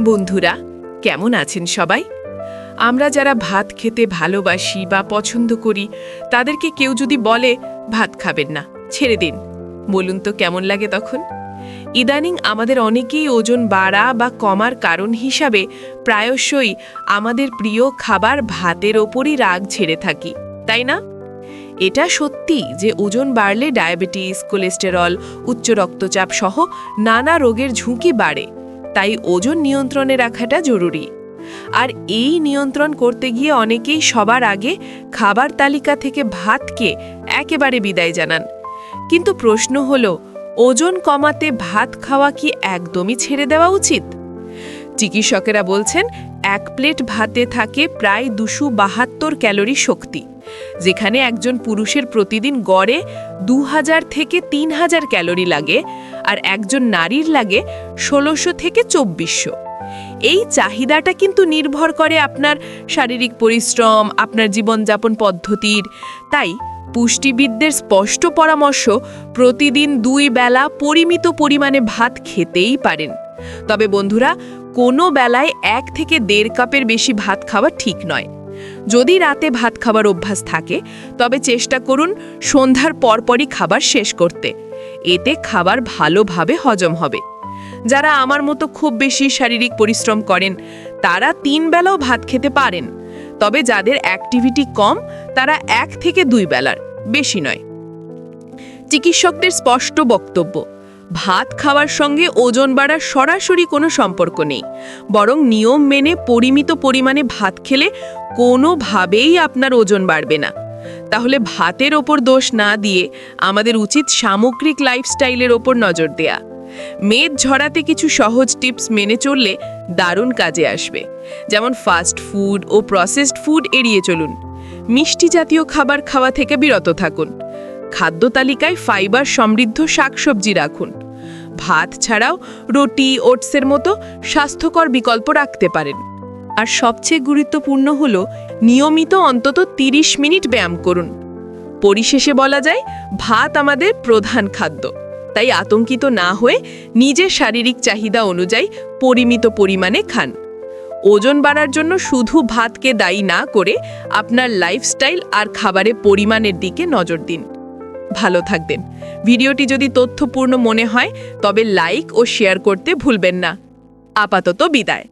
বন্ধুরা, কেমন আছেন সবাই? আমরা যারা ভাত খেতে ভালোবাসি বা পছন্দ করি, তাদেরকে কেউ যদি বলে, ভাত খাবেন না, ছেড়ে দিন। বলুন তো কেমন লাগে তখন? ইদানিং আমাদের অনেকেই ওজন বাড়া বা কমার কারণ হিসাবে প্রায়শই আমাদের প্রিয় খাবার ভাতের ওপরই রাগ ছেড়ে থাকি, তাই না? এটা সত্যি যে ওজন বাড়লে ডায়াবেটিস, কোলেস্টেরল, উচ্চ রক্তচাপ সহ নানা রোগের ঝুঁকি বাড়ে। তাই ওজন নিয়ন্ত্রণে রাখাটা জরুরি। আর এই নিয়ন্ত্রণ করতে গিয়ে অনেকেই সবার আগে খাবার তালিকা থেকে ভাতকে একেবারে বিদায় জানান। কিন্তু প্রশ্ন হলো, ওজন কমাতে ভাত খাওয়া কি একদমই ছেড়ে দেওয়া উচিত? চিকিৎসকেরা বলছেন, এক প্লেট ভাতে থাকে প্রায় দুশো বাহাত্তর ক্যালোরি শক্তি, যেখানে একজন পুরুষের প্রতিদিন গড়ে দু হাজার থেকে তিন হাজার ক্যালোরি লাগে আর একজন নারীর লাগে ষোলোশো থেকে চব্বিশশো। এই চাহিদাটা কিন্তু নির্ভর করে আপনার শারীরিক পরিশ্রম, আপনার জীবনযাপন পদ্ধতির। তাই পুষ্টিবিদদের স্পষ্ট পরামর্শ, প্রতিদিন দুই বেলা পরিমিত পরিমাণে ভাত খেতেই পারেন। তবে বন্ধুরা, কোনো বেলায় এক থেকে দেড় কাপের বেশি ভাত খাওয়া ঠিক নয়। যদি রাতে ভাত খাবার অভ্যাস থাকে, তবে চেষ্টা করুন সন্ধ্যার পরপরই খাবার শেষ করতে। এতে খাবার ভালোভাবে হজম হবে। যারা আমার মতো খুব বেশি শারীরিক পরিশ্রম করেন, তারা তিন বেলাও ভাত খেতে পারেন। তবে যাদের অ্যাক্টিভিটি কম, তারা এক থেকে দুই বেলার, বেশি নয়। চিকিৎসকদের স্পষ্ট বক্তব্য, ভাত খাওয়ার সঙ্গে ওজন বাড়ার সরাসরি কোনো সম্পর্ক নেই। বরং নিয়ম মেনে পরিমিত পরিমাণে ভাত খেলে কোনোভাবেই আপনার ওজন বাড়বে না। তাহলে ভাতের ওপর দোষ না দিয়ে আমাদের উচিত সামগ্রিক লাইফস্টাইলের ওপর নজর দেয়া। মেদ ঝরাতে কিছু সহজ টিপস মেনে চললে দারুণ কাজে আসবে। যেমন ফাস্ট ফুড ও প্রসেসড ফুড এড়িয়ে চলুন। মিষ্টি জাতীয় খাবার খাওয়া থেকে বিরত থাকুন। খাদ্য তালিকায় ফাইবার সমৃদ্ধ শাকসবজি রাখুন। ভাত ছাড়াও রুটি, ওটসের মতো স্বাস্থ্যকর বিকল্প রাখতে পারেন। আর সবচেয়ে গুরুত্বপূর্ণ হল নিয়মিত অন্তত 30 মিনিট ব্যায়াম করুন। পরিশেষে বলা যায়, ভাত আমাদের প্রধান খাদ্য। তাই আতঙ্কিত না হয়ে নিজের শারীরিক চাহিদা অনুযায়ী পরিমিত পরিমাণে খান। ওজন বাড়ার জন্য শুধু ভাতকে দায়ী না করে আপনার লাইফস্টাইল আর খাবারের পরিমাণের দিকে নজর দিন। ভালো থাকবেন। ভিডিওটি যদি তথ্যপূর্ণ মনে হয়, তবে লাইক ও শেয়ার করতে ভুলবেন না। আপাতত বিদায়।